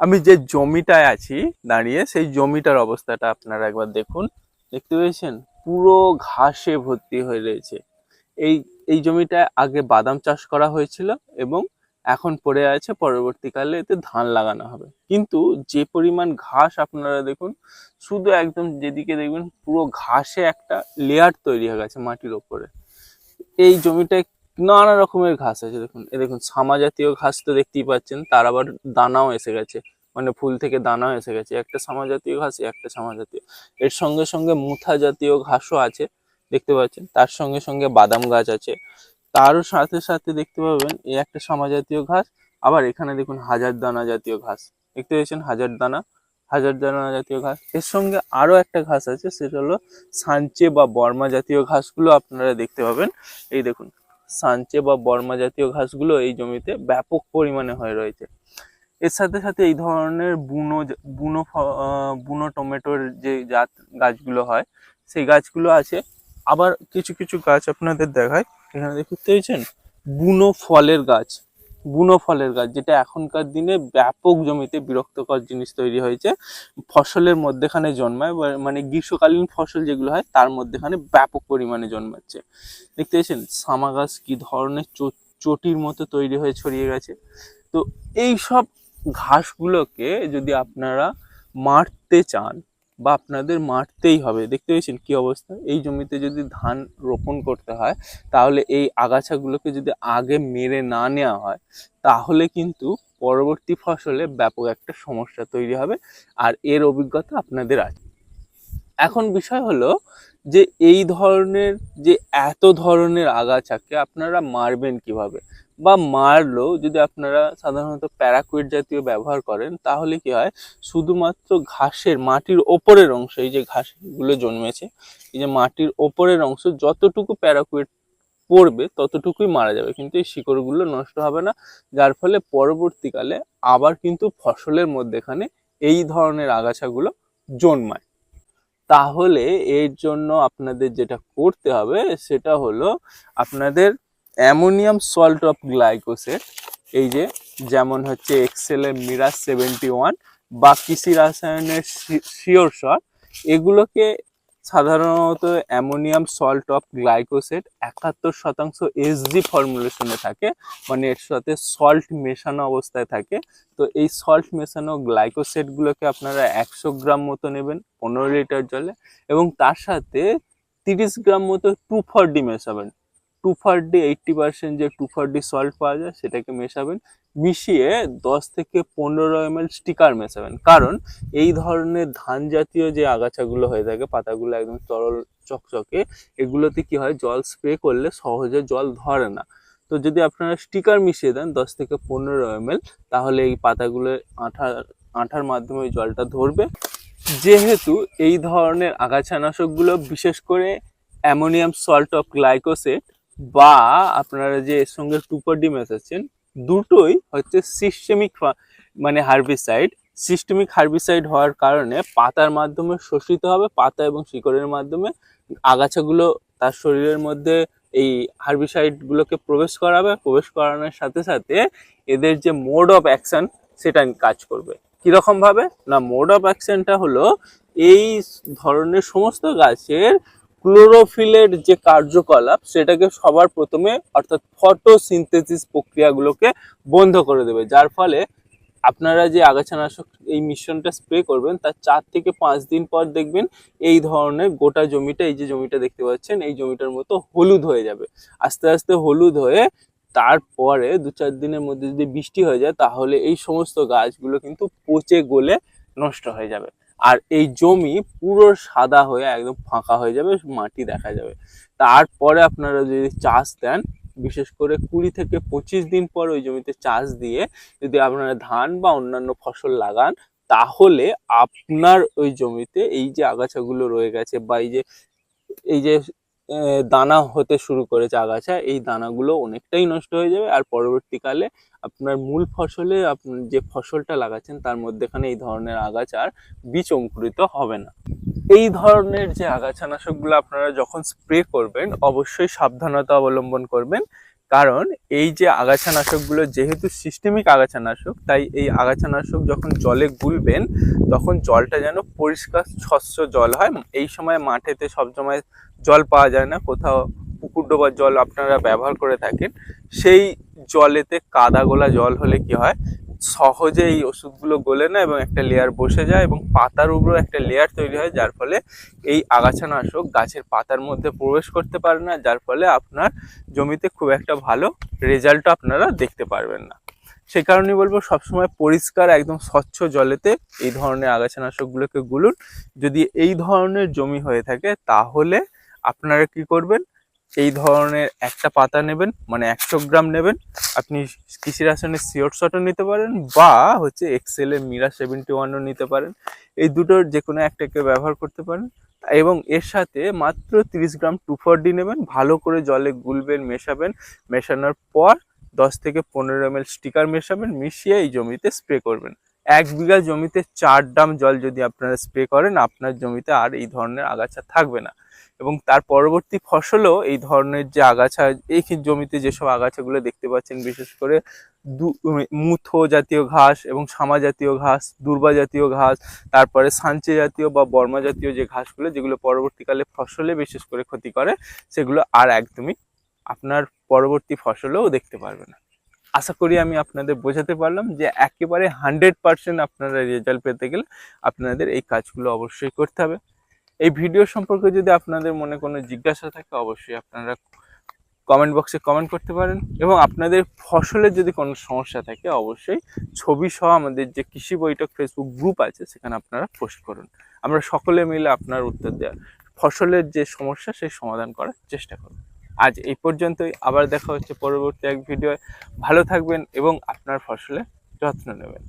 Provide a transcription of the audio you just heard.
আমি যে জমিটায় আছি দাঁড়িয়ে, সেই জমিটার অবস্থাটা আপনারা একবার দেখুন। দেখতে পেয়েছেন? পুরো ঘাসে ভর্তি হয়ে রয়েছে। এই এই জমিটায় আগে বাদাম চাষ করা হয়েছিল এবং এখন পড়ে আছে পরবর্তীকালে এতে ধান লাগানো হবে। কিন্তু যে পরিমাণ ঘাস আপনারা দেখুন, শুধু একদম যেদিকে দেখবেন পুরো ঘাসে একটা লেয়ার তৈরি হয়ে গেছে মাটির ওপরে। এই জমিটায় নানা রকমের ঘাস আছে, দেখুন। এ দেখুন, সামা জাতীয় ঘাস তো দেখতেই পাচ্ছেন, তার আবার দানাও এসে গেছে। মানে ফুল থেকে দানাও এসে গেছে, একটা সামা জাতীয় ঘাস, একটা সামা জাতীয় এর সঙ্গে সঙ্গে মুথা জাতীয় ঘাসও আছে, দেখতে পাচ্ছেন। তার সঙ্গে সঙ্গে বাদাম গাছ আছে। তারও সাথে সাথে দেখতে পাবেন, এই একটা সামা জাতীয় ঘাস। আবার এখানে দেখুন হাজার দানা জাতীয় ঘাস। দেখতে পেয়েছেন হাজার দানা হাজার দানা জাতীয় ঘাস। এর সঙ্গে আরও একটা ঘাস আছে, সেটা হলো সাঞ্চে বা বর্মা জাতীয় ঘাসগুলো আপনারা দেখতে পাবেন। এই দেখুন, সাঞ্চে বা বর্মা জাতীয় ঘাসগুলো এই জমিতে ব্যাপক পরিমাণে হয়ে রয়েছে। এর সাথে সাথে এই ধরনের বুনো বুনো বুনো টমেটোর যে জাত গাছগুলো হয়, সেই গাছগুলো আছে। আবার কিছু কিছু গাছ আপনাদের দেখায় এখানে দেখতে পেয়েছেন? বুনো ফলের গাছ। বুনো ফলের গাছ, যেটা এখনকার দিনে ব্যাপক জমিতে বিরক্তকর জিনিস তৈরি হয়েছে। ফসলের মধ্যেখানে জন্মায় মানে গ্রীষ্মকালীন ফসল যেগুলো হয়, তার মধ্যেখানে ব্যাপক পরিমাণে জন্মাচ্ছে। দেখতে পেয়েছেন? সামা গাছ কী ধরনের চটির মতো তৈরি হয়ে ছড়িয়ে গেছে। তো এই সব ঘাসগুলোকে যদি আপনারা মারতে চান বা আপনাদের মারতেই হবে, দেখতে পেয়েছেন কি অবস্থা? এই জমিতে যদি ধান রোপণ করতে হয়, তাহলে এই আগাছাগুলোকে যদি আগে মেরে না নেওয়া হয়, তাহলে কিন্তু পরবর্তী ফসলে ব্যাপক একটা সমস্যা তৈরি হবে আর এর অভিজ্ঞতা আপনাদের আছে। এখন বিষয় হলো যে এই ধরনের, যে এত ধরনের আগাছাকে আপনারা মারবেন কীভাবে? বা মারলেও যদি আপনারা সাধারণত প্যারাকুইট জাতীয় ব্যবহার করেন, তাহলে কি হয়? শুধুমাত্র ঘাসের, মাটির ওপরের অংশ, এই যে ঘাসগুলো জন্মেছে, এই যে মাটির ওপরের অংশ যতটুকু প্যারাকুইট পড়বে, ততটুকুই মারা যাবে। কিন্তু এই শিকড়গুলো নষ্ট হবে না, যার ফলে পরবর্তীকালে আবার কিন্তু ফসলের মধ্যেখানে এই ধরনের আগাছাগুলো জন্মায়। তাহলে এর জন্য আপনাদের যেটা করতে হবে সেটা হলো আপনাদের অ্যামোনিয়াম সল্ট অফ গ্লাইকোসেট, এই যে যেমন হচ্ছে এক্সেলের মিরাজ সেভেন্টি ওয়ান বা কৃষি রাসায়নের শিওর শট এগুলোকে সাধারণত অ্যামোনিয়াম সল্ট অফ গ্লাইকোসেট একাত্তর শতাংশ এসজি ফর্মুলেশনে থাকে মানে এর সাথে সল্ট মেশানো অবস্থায় থাকে। তো এই সল্ট মেশানো গ্লাইকোসেটগুলোকে আপনারা একশো গ্রাম মতো নেবেন পনেরো লিটার জলে এবং তার সাথে তিরিশ গ্রাম মতো টু ফর ডি মেশাবেন। টু ডি এইটটি পার্সেন্ট যে টু ডি সল্ট পাওয়া যায়, সেটাকে মেশাবেন। মিশিয়ে দশ থেকে পনেরো এম স্টিকার মেশাবেন। কারণ এই ধরনের ধান জাতীয় যে আগাছাগুলো হয়ে থাকে, পাতাগুলো একদম তরল চকচকে, এগুলোতে কি হয়, জল স্প্রে করলে সহজে জল ধরে না। তো যদি আপনারা স্টিকার মিশিয়ে দেন দশ থেকে পনেরো এম তাহলে এই পাতাগুলো আঠা আঠার মাধ্যমে ওই জলটা ধরবে। যেহেতু এই ধরনের আগাছানাশকগুলো, বিশেষ করে অ্যামোনিয়াম সল্ট অফ গ্লাইকোসেট বা আপনারা যে এর সঙ্গে টুপার ডি মেশাচ্ছেন দুটোই হচ্ছে সিস্টেমিক মানে হার্বিসাইড সিস্টেমিক হার্বিসাইড হওয়ার কারণে পাতার মাধ্যমে শোষিত হবে, পাতা এবং শিকড়ের মাধ্যমে আগাছাগুলো তার শরীরের মধ্যে এই হার্বিসাইডগুলোকে প্রবেশ করাবে। প্রবেশ করানোর সাথে সাথে এদের যে মোড অফ অ্যাকশন সেটা কাজ করবে। কীরকমভাবে? না মোড অফ অ্যাকশনটা হলো এই ধরনের সমস্ত গাছের ক্লোরোফিলের যে কার্যকলাপ, সেটাকে সবার প্রথমে অর্থাৎ ফটোসিনথেসিস প্রক্রিয়াগুলোকে বন্ধ করে দেবে। যার ফলে আপনারা যে আগাছানাশক এই মিশ্রণটা স্প্রে করবেন, তার চার থেকে পাঁচ দিন পর দেখবেন এই ধরনের গোটা জমিটা, এই যে জমিটা দেখতে পাচ্ছেন, এই জমিটার মতো হলুদ হয়ে যাবে। আস্তে আস্তে হলুদ হয়ে তারপরে দু চার দিনের মধ্যে যদি বৃষ্টি হয়ে যায়, তাহলে এই সমস্ত গাছগুলো কিন্তু পচে গলে নষ্ট হয়ে যাবে। আর এই জমি পুরো সাদা হয়ে একদম ফাঁকা হয়ে যাবে, মাটি দেখা যাবে। তারপরে আপনারা যদি চাষ দেন, বিশেষ করে কুড়ি থেকে পঁচিশ দিন পর ওই জমিতে চাষ দিয়ে যদি আপনারা ধান বা অন্যান্য ফসল লাগান, তাহলে আপনার ওই জমিতে এই যে আগাছাগুলো রয়ে গেছে বা এই যে এই যে দানা হতে শুরু করেছে আগাছা, এই দানাগুলো অনেকটাই নষ্ট হয়ে যাবে। আর পরবর্তীকালে আপনার মূল ফসলে আপনি যে ফসলটা লাগাচ্ছেন, তার মধ্যেখানে এই ধরনের আগাছা আর বীজ অঙ্কুরিত হবে না। এই ধরনের যে আগাছানাশকগুলো আপনারা যখন স্প্রে করবেন, অবশ্যই সাবধানতা অবলম্বন করবেন। কারণ এই যে আগাছানাশকগুলো যেহেতু সিস্টেমিক আগাছানাশক তাই এই আগাছানাশক যখন জলে গুলবেন, তখন জলটা যেন পরিষ্কার স্বচ্ছ জল হয়। এই সময় মাঠেতে সবসময় জল পাওয়া যায় না। কোথাও পুকুর ডোবার জল আপনারা ব্যবহার করে থাকেন। সেই জলেতে কাদা গোলা জল হলে কি হয়? সহজে এই ওষুধগুলো গলে না এবং একটা লেয়ার বসে যায় এবং পাতার উপরেও একটা লেয়ার তৈরি হয়, যার ফলে এই আগাছানাশক গাছের পাতার মধ্যে প্রবেশ করতে পারে না, যার ফলে আপনার জমিতে খুব একটা ভালো রেজাল্ট আপনারা দেখতে পারবেন না। সেই কারণেই বলব, সবসময় পরিষ্কার, একদম স্বচ্ছ জলেতে এই ধরনের আগাছানাশকগুলোকে গুলুন। যদি এই ধরনের জমি হয়ে থাকে, তাহলে আপনারা কি করবেন? এই ধরনের একটা পাতা নেবেন মানে একশো গ্রাম নেবেন। আপনি কৃষি রাসায়নিক সিওর শটও নিতে পারেন বা হচ্ছে এক্সেল এর মিরা সেভেন্টি ওয়ানও নিতে পারেন। এই দুটোর যে কোনো একটাকে ব্যবহার করতে পারেন। এবং এর সাথে মাত্র তিরিশ গ্রাম টু ফোর ডি নেবেন। ভালো করে জলে গুলবেন, মেশাবেন। মেশানোর পর দশ থেকে পনেরো এম স্টিকার মেশাবেন, মিশিয়ে এই জমিতে স্প্রে করবেন। এক বিঘা জমিতে চার ডাম জল যদি আপনারা স্প্রে করেন, আপনার জমিতে আর এই ধরনের আগাছা থাকবে না। এবং তার পরবর্তী ফসলও এই ধরনের যে আগাছা, এই জমিতে যেসব আগাছাগুলো দেখতে পাচ্ছেন, বিশেষ করে দু- মুথো জাতীয় ঘাস এবং সামা জাতীয় ঘাস, দুর্বা জাতীয় ঘাস, তারপরে সাঞ্চে জাতীয় বা বর্মা জাতীয় যে ঘাসগুলো, যেগুলো পরবর্তীকালে ফসলে বিশেষ করে ক্ষতি করে, সেগুলো আর একদমই আপনার পরবর্তী ফসলেও দেখতে পারবে না। আশা করি আমি আপনাদের বোঝাতে পারলাম যে একেবারে হান্ড্রেড পার্সেন্ট আপনারা রেজাল্ট পেতে গেলে আপনাদের এই কাজগুলো অবশ্যই করতে হবে। এই ভিডিও সম্পর্কে যদি আপনাদের মনে কোনো জিজ্ঞাসা থাকে, অবশ্যই আপনারা কমেন্ট বক্সে কমেন্ট করতে পারেন এবং আপনাদের ফসলের যদি কোনো সমস্যা থাকে, অবশ্যই ছবি সহ আমাদের যে কৃষি বৈঠক ফেসবুক গ্রুপ আছে, সেখানে আপনারা পোস্ট করুন। আমরা সকলে মিলে আপনার উত্তর দেওয়ার ফসলের যে সমস্যা, সেই সমাধান করার চেষ্টা করব। আজ এই পর্যন্তই। আবার দেখা হচ্ছে পরবর্তী এক ভিডিও ভালো থাকবেন এবং আপনার ফসলের যত্ন নেবেন।